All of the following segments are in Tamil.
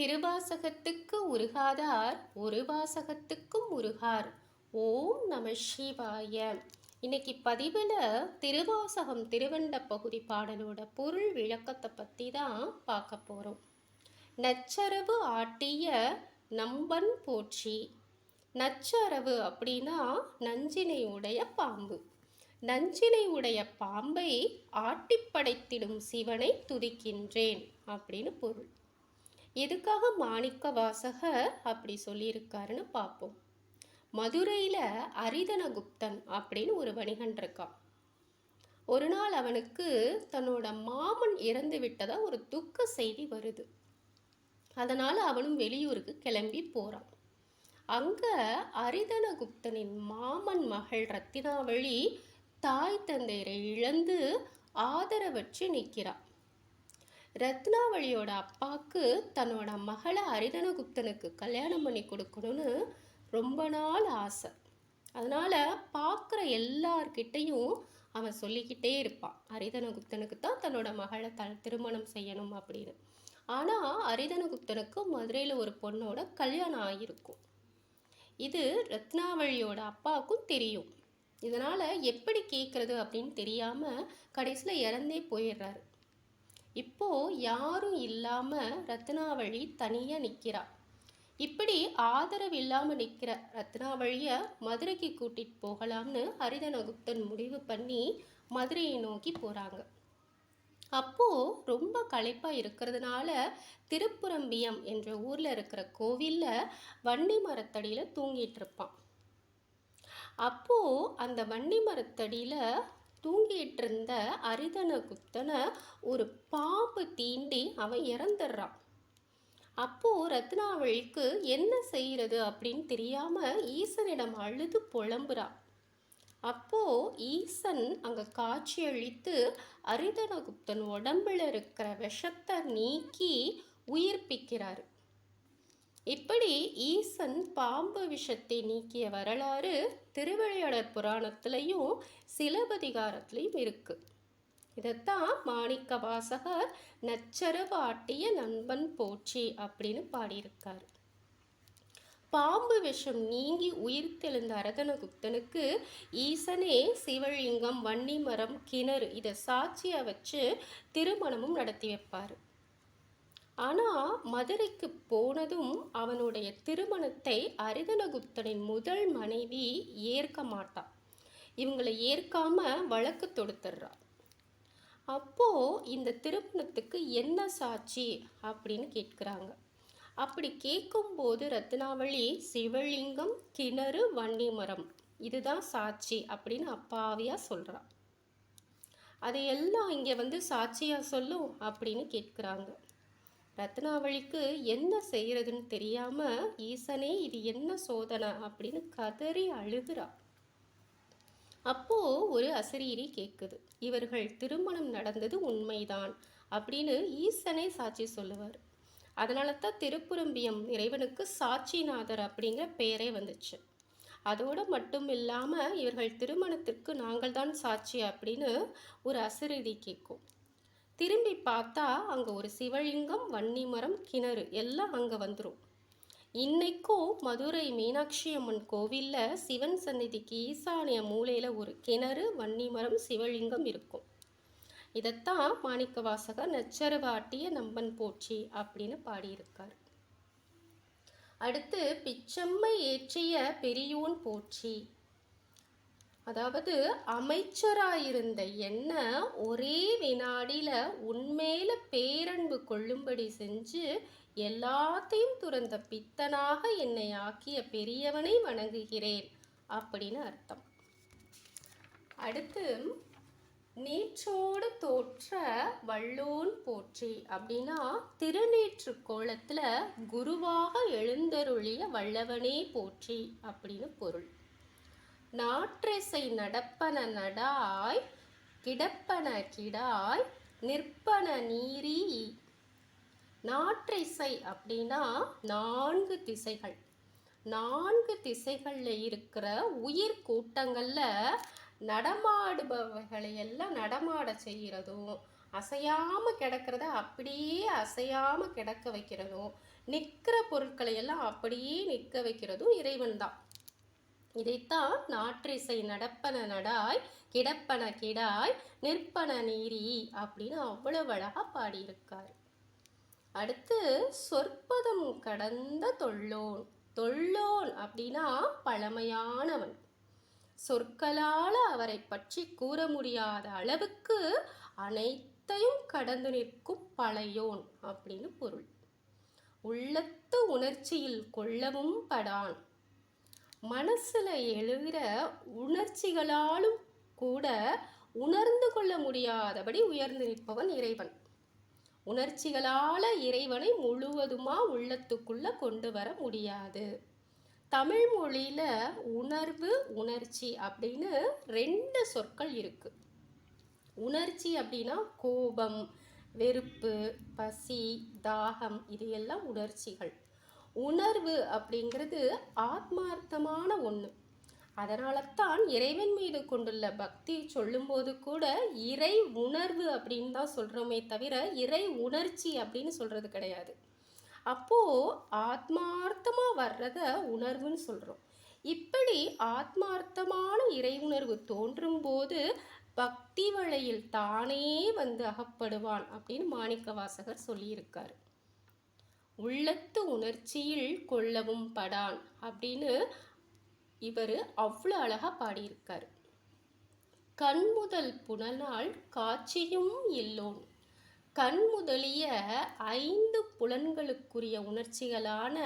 திருவாசகத்துக்கு உருகாதார் ஒரு வாசகத்துக்கும் உருகார். ஓம் நம சிவாய. இன்னைக்கு பதிவில் திருவாசகம் திருவண்ட பகுதி பாடலோட பொருள் விளக்கத்தை பற்றி தான் பார்க்க போகிறோம் நச்சரவு ஆட்டிய நம்பன் போற்றி. நச்சரவு அப்படின்னா நஞ்சினை உடைய பாம்பு. நஞ்சினை உடைய பாம்பை ஆட்டிப்படைத்திடும் சிவனை துதிக்கின்றேன் அப்படின்னு பொருள். எதுக்காக மாணிக்க வாசகர் அப்படி சொல்லியிருக்காருன்னு பார்ப்போம். மதுரையில் அரிதனகுப்தன் அப்படின்னு ஒரு வணிகன் இருக்கான். ஒரு நாள் அவனுக்கு தன்னோட மாமன் இறந்து விட்டதா ஒரு துக்க செய்தி வருது. அதனால் அவனும் வெளியூருக்கு கிளம்பி போகிறான் அங்கே அரிதனகுப்தனின் மாமன் மகள் ரத்தினாவளி தாய் தந்தையரை இழந்து ஆதரவற்று நிற்கிறான் ரத்னாவளியோட அப்பாவுக்கு தன்னோட மகளை அரிதனகுப்தனுக்கு கல்யாணம் பண்ணி கொடுக்கணும்னு ரொம்ப நாள் ஆசை. அதனால் பார்க்குற எல்லார்கிட்டையும் அவன் சொல்லிக்கிட்டே இருப்பான். அரிதனகுப்தனுக்கு தான் தன்னோட மகளை த திருமணம் செய்யணும் அப்படின்னு. ஆனால் அரிதனகுப்தனுக்கு மதுரையில் ஒரு பொண்ணோட கல்யாணம் ஆகியிருக்கும். இது ரத்னாவளியோட அப்பாவுக்கும் தெரியும். இதனால் எப்படி கேட்குறது அப்படின்னு தெரியாமல் கடைசியில் இறந்தே போயிடுறாரு. இப்போது யாரும் இல்லாமல் ரத்னாவழி தனியாக நிற்கிறா இப்படி ஆதரவு இல்லாமல் நிற்கிற ரத்னாவழியை மதுரைக்கு கூட்டிகிட்டு போகலாம்னு ஹரிதனகுப்தன் முடிவு பண்ணி மதுரையை நோக்கி போகிறாங்க அப்போது ரொம்ப களைப்பாக இருக்கிறதுனால திருப்புரம்பியம் என்ற ஊரில் இருக்கிற கோவிலில் வண்டி மரத்தடியில் தூங்கிட்டு இருப்பான். அப்போது அந்த வண்டி மரத்தடியில் தூங்கிட்டு இருந்த அரிதனகுப்தனை ஒரு பாம்பு தீண்டி அவன் இறந்துடுறான். அப்போது ரத்னாவளிக்கு என்ன செய்கிறது அப்படின்னு தெரியாமல் ஈசனிடம் அழுது புலம்புறான். அப்போது ஈசன் அங்கே காட்சியளித்து அரிதனகுப்தன் உடம்பில் இருக்கிற விஷத்தை நீக்கி உயிர்ப்பிக்கிறார். இப்படி ஈசன் பாம்பு விஷத்தை நீக்கிய வரலாறு திருவிளையாடற் புராணத்திலையும் சிலபதிகாரத்திலையும் இருக்கு. இதைத்தான் மாணிக்க வாசகர் நச்சரவாட்டிய நண்பன் போற்றி அப்படின்னு பாடியிருக்கார். பாம்பு விஷம் நீங்கி உயிர் தெழுந்த அரதனகுப்தனுக்கு ஈசனே சிவலிங்கம் வன்னிமரம் கிணறு இதை சாட்சியாக வச்சு திருமணமும் நடத்தி வைப்பார். ஆனால் மதுரைக்கு போனதும் அவனுடைய திருமணத்தை அரிதனகுப்தனின் முதல் மனைவி ஏற்க மாட்டான் இவங்களை ஏற்காம வழக்கு தொடுத்துடுறா. அப்போது இந்த திருமணத்துக்கு என்ன சாட்சி அப்படின்னு கேட்குறாங்க. அப்படி கேட்கும்போது ரத்னாவளி சிவலிங்கம் கிணறு வன்னிமரம் இதுதான் சாட்சி அப்படின்னு அப்பாவியாக சொல்கிறான் அதையெல்லாம் இங்கே வந்து சாட்சியாக சொல்லும் அப்படின்னு கேட்குறாங்க. ரத்னாவளிக்கு என்ன செய்கிறதுன்னு தெரியாமல் ஈசனே இது என்ன சோதனை? அப்படின்னு கதறி அழுகிறா. அப்போது ஒரு அசரீரி கேட்குது இவர்கள் திருமணம் நடந்தது உண்மைதான் அப்படின்னு ஈசனே சாட்சி சொல்லுவார். அதனால தான் திருப்புரம்பியம் இறைவனுக்கு சாட்சிநாதர் அப்படிங்கிற பெயரே வந்துச்சு. அதோடு மட்டும் இல்லாமல் இவர்கள் திருமணத்திற்கு நாங்கள் தான் சாட்சி அப்படின்னு ஒரு அசரீதி கேட்கும் திரும்பி பார்த்தா அங்கே ஒரு சிவலிங்கம் வன்னிமரம் கிணறு எல்லாம் அங்கே வந்துடும் இன்னைக்கும் மதுரை மீனாட்சி அம்மன் கோவிலில் சிவன் சந்நிதிக்கு ஈசானிய மூலையில் ஒரு கிணறு வன்னிமரம் சிவலிங்கம் இருக்கும். இதைத்தான் மாணிக்க வாசகர் நச்சரவாட்டிய நம்பன் போற்றி அப்படின்னு பாடியிருக்கார். அடுத்து பிச்சம்மை ஏற்றிய பெரியோன் போற்றி. அதாவது அமைச்சராயிருந்த என்ன ஒரே வினாடியில் உண்மையில பேரன்பு கொள்ளும்படி செஞ்சு எல்லாத்தையும் துறந்த பித்தனாக என்னை ஆக்கிய பெரியவனை வணங்குகிறேன் அப்படின்னு அர்த்தம். அடுத்து நீற்றோடு தோற்ற வள்ளோன் போற்றி அப்படின்னா திருநீற்று கோலத்தில் குருவாக எழுந்தருளிய வல்லவனே போற்றி அப்படின்னு பொருள். நாற்றிசை நடப்பன நடாய் கிடப்பன கிடாய் நிற்பன நீரி. நாற்றிசை அப்படின்னா நான்கு திசைகள். நான்கு திசைகளில் இருக்கிற உயிர் கூட்டங்களில் நடமாடுபவைகளை எல்லாம் நடமாட செய்கிறதும் அசையாமல் கிடக்கிறத அப்படியே அசையாமல் கிடக்க வைக்கிறதும் நிற்கிற பொருட்களை எல்லாம் அப்படியே நிற்க வைக்கிறதும் இறைவன் தான். இதைத்தான் நாற்றிசை நடப்பன நடாய் கிடப்பன கிடாய் நிற்பன நீரி அப்படின்னு அவ்வளவு அழகா பாடியிருக்கார். அடுத்து சொற்பதம் கடந்த தொல்லோன் தொல்லோன் அப்படின்னா பழமையானவன். சொற்களால் அவரை பற்றி கூற முடியாத அளவுக்கு அனைத்தையும் கடந்து நிற்கும் பழையோன் அப்படின்னு பொருள். உள்ளத்து உணர்ச்சியில் கொள்ளவும் படான் மனசில் எழுகிற உணர்ச்சிகளாலும் கூட உணர்ந்து கொள்ள முடியாதபடி உயர்ந்து நிற்பவன் இறைவன். உணர்ச்சிகளால் இறைவனை முழுவதுமாக உள்ளத்துக்குள்ளே கொண்டு வர முடியாது. தமிழ் மொழியில் உணர்வு உணர்ச்சி அப்படின்னு ரெண்டு சொற்கள் இருக்குது உணர்ச்சி அப்படின்னா கோபம் வெறுப்பு பசி தாகம் இது எல்லாம் உணர்ச்சிகள். உணர்வு அப்படிங்கிறது ஆத்மார்த்தமான ஒன்று அதனால தான் இறைவன் மீது கொண்டுள்ள பக்தி சொல்லும்போது கூட இறை உணர்வு அப்படின்னு தான் சொல்கிறோமே தவிர இறை உணர்ச்சி அப்படின்னு சொல்கிறது கிடையாது. அப்போது ஆத்மார்த்தமாக வர்றத உணர்வுன்னு சொல்கிறோம் இப்படி ஆத்மார்த்தமான இறை உணர்வு தோன்றும் போது பக்தி வளையில் தானே வந்து அகப்படுவான் அப்படின்னு மாணிக்க வாசகர் சொல்லியிருக்காரு. உள்ளத்து உணர்ச்சியில் கொள்ளவும் படான் அப்படின்னு இவர் அவ்வளோ அழகாக பாடியிருக்கார். கண் முதல் புலனால் காட்சியும் இல்லோன். கண் முதலிய ஐந்து புலன்களுக்குரிய உணர்ச்சிகளான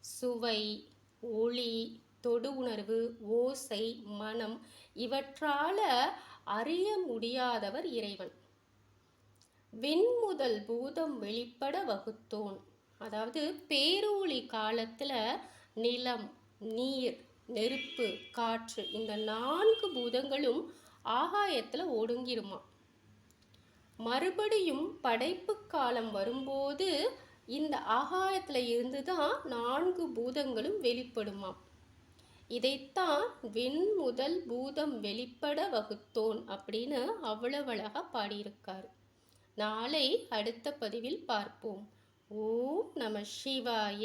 சுவை ஒளி தொடு உணர்வு ஓசை மனம் இவற்றால அறிய முடியாதவர் இறைவன். விண்முதல் பூதம் வெளிப்பட வகுத்தோன். அதாவது பேரூழி காலத்தில் நிலம் நீர் நெருப்பு காற்று இந்த நான்கு பூதங்களும் ஆகாயத்தில் ஒடுங்கிருமா? மறுபடியும் படைப்பு காலம் வரும்போது இந்த ஆகாயத்தில் இருந்து தான் நான்கு பூதங்களும் வெளிப்படுமாம் இதைத்தான் விண் முதல் பூதம் வெளிப்பட வகுத்தோன் அப்படின்னு அவ்வளவு அழகாக பாடியிருக்கார். நாளை அடுத்த பதிவில் பார்ப்போம். ஓம் நம சிவாய.